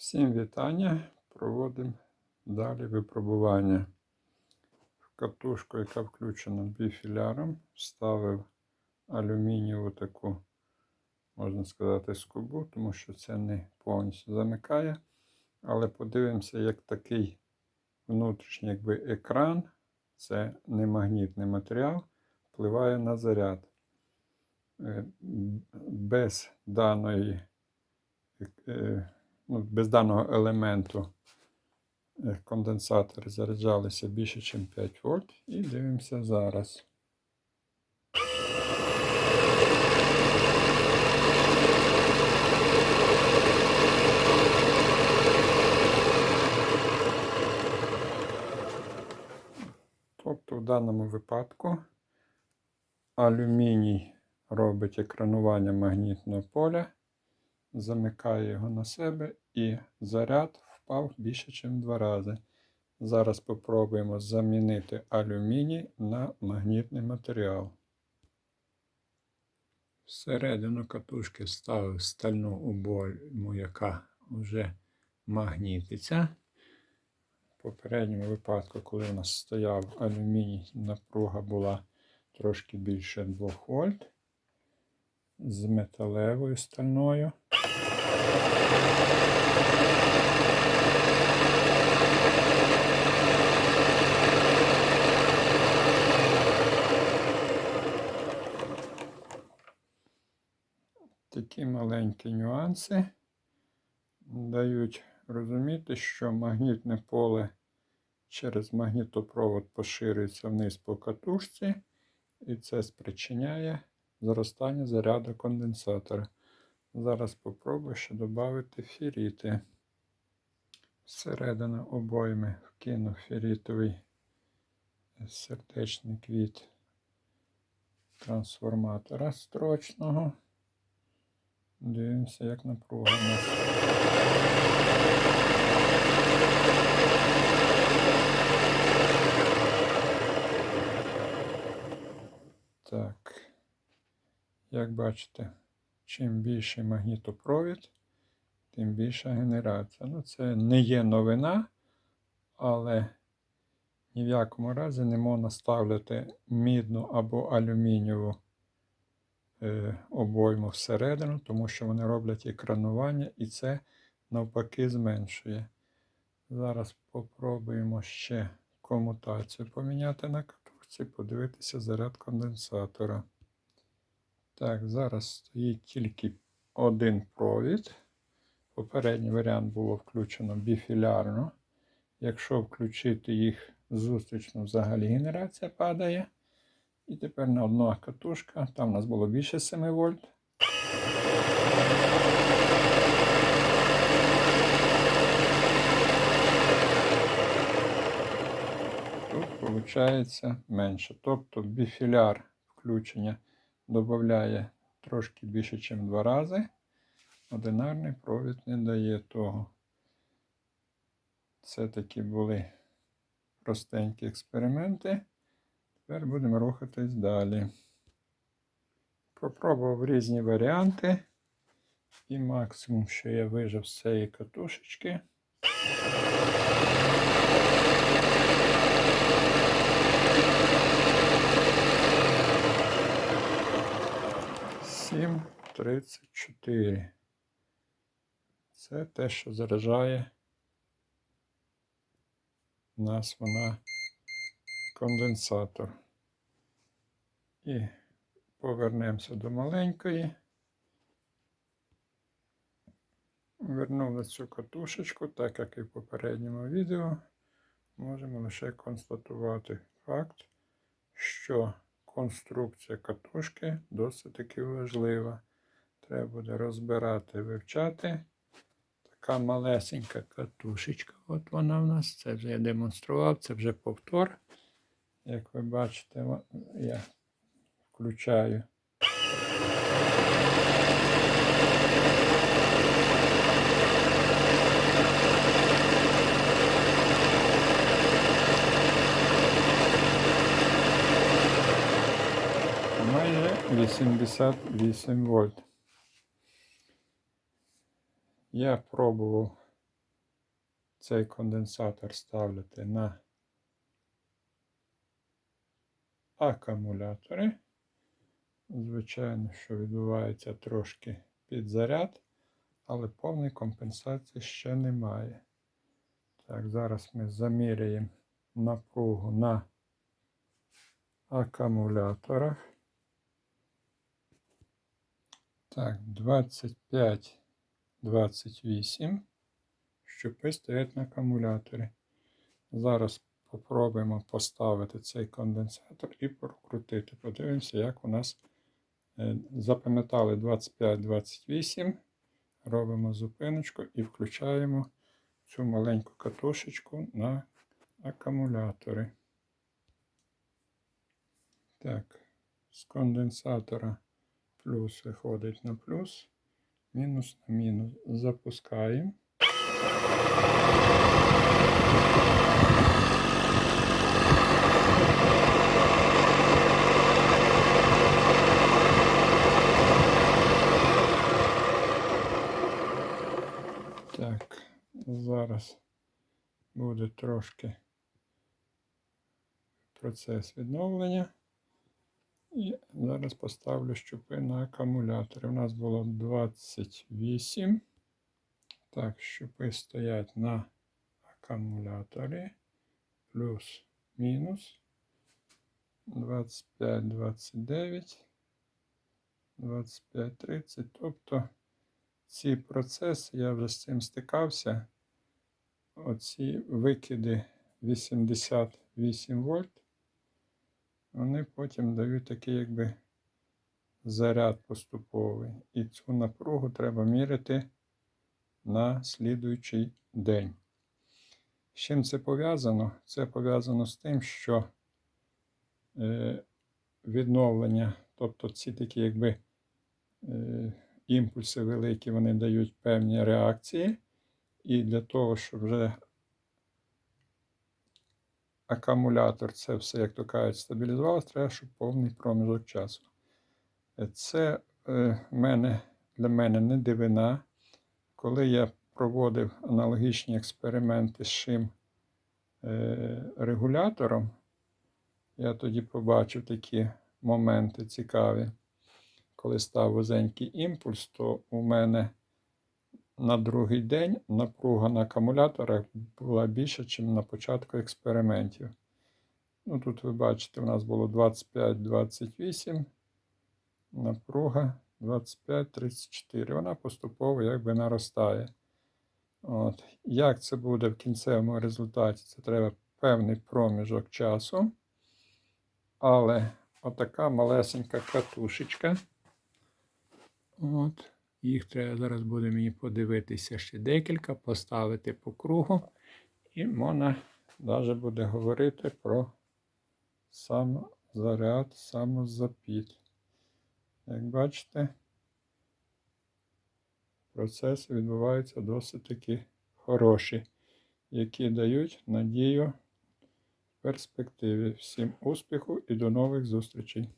Всім вітання. Проводимо далі випробування. В катушку, яка включена біфіляром, вставив алюмінієву таку, можна сказати, скобу, тому що це не повністю замикає. Але подивимося, як такий внутрішній якби, екран, це не магнітний матеріал, впливає на заряд. Е, Без даної е, без даного елементу е, конденсатори заряджалися більше, ніж 5 вольт. І дивимося зараз. Тобто в даному випадку алюміній робить екранування магнітного поля замикає його на себе і заряд впав більше, ніж два рази. Зараз спробуємо замінити алюміній на магнітний матеріал. Всередину катушки ставив стальну обойму, яка вже магнітиться. В попередньому випадку, коли у нас стояв алюміній, напруга була трошки більше 2 вольт з металевою стальною. Такі маленькі нюанси дають розуміти, що магнітне поле через магнітопровод поширюється вниз по катушці, і це спричиняє зростання заряду конденсатора. Зараз спробую ще додати феріти. Всередину обойми вкину ферітовий сердечник від трансформатора строчного. Дивимося, як напруга у нас. Так, як бачите, чим більший магнітопровід, тим більша генерація. Ну, це не є новина, але ні в якому разі не можна ставити мідну або алюмінієву обойму всередину, тому що вони роблять екранування і це навпаки зменшує. Зараз спробуємо ще комутацію поміняти на катушці, подивитися заряд конденсатора. Так, зараз стоїть тільки один провід. Попередній варіант було включено біфілярно. Якщо включити їх зустрічно, взагалі генерація падає. І тепер на одна катушка, там у нас було більше 7 вольт. Тут виходить менше. Тобто біфіляр включення додає трошки більше, ніж два рази. Одинарний провід не дає того. Це такі були простенькі експерименти. Тепер будемо рухатись далі. Попробував різні варіанти. І максимум, що я вижив з цієї катушечки. Сім тридцять чотири. Це те, що заражає нас вона конденсатор. І повернемося до маленької. Вернули цю катушечку, так як і в попередньому відео, можемо лише констатувати факт, що конструкція катушки досить таки важлива. Треба буде розбирати, вивчати. Така малесенька катушечка. От вона в нас. Це вже я демонстрував, це вже повтор. Як ви бачите, я включаю. Майже 88 вольт. Я пробував цей конденсатор ставляти на акумулятори. Звичайно, що відбувається трошки підзаряд, але повної компенсації ще немає. Так, зараз ми заміряємо напругу на акумуляторах. Так, 25, 28. Щупи стоять на акумуляторі. Зараз попробуємо поставити цей конденсатор і прокрутити. Подивимося, як у нас е, запам'ятали 25-28. Робимо зупиночку і включаємо цю маленьку катушечку на акумулятори. Так, з конденсатора плюс виходить на плюс, мінус на мінус. Запускаємо. Так, зараз буде трошки процес відновлення. І зараз поставлю щупи на акумулятори. У нас було 28. Так, щупи стоять на акумуляторі. Плюс, мінус. 25, 29, 25, 30. Тобто ці процеси, я вже з цим стикався. Оці викиди 88 вольт, вони потім дають такий якби заряд поступовий. І цю напругу треба міряти на слідуючий день. З чим це пов'язано? Це пов'язано з тим, що е, відновлення, тобто ці такі якби е, імпульси великі, вони дають певні реакції. І для того, щоб вже акумулятор, це все, як то кажуть, стабілізувалося, треба, щоб повний проміжок часу. Е, Це е, мене, для мене не дивина. Коли я проводив аналогічні експерименти з шим е, регулятором, я тоді побачив такі моменти цікаві. Коли став вузенький імпульс, то у мене на другий день напруга на акумуляторах була більша, ніж на початку експериментів. Ну, тут ви бачите, у нас було 25-28, напруга 25-34. Вона поступово якби наростає. От. Як це буде в кінцевому результаті? Це треба певний проміжок часу. Але отака малесенька катушечка. От. Їх треба зараз буде мені подивитися ще декілька, поставити по кругу, і можна навіть буде говорити про самозаряд, самозапіт. Як бачите, процеси відбуваються досить таки хороші, які дають надію в перспективі. Всім успіху і до нових зустрічей!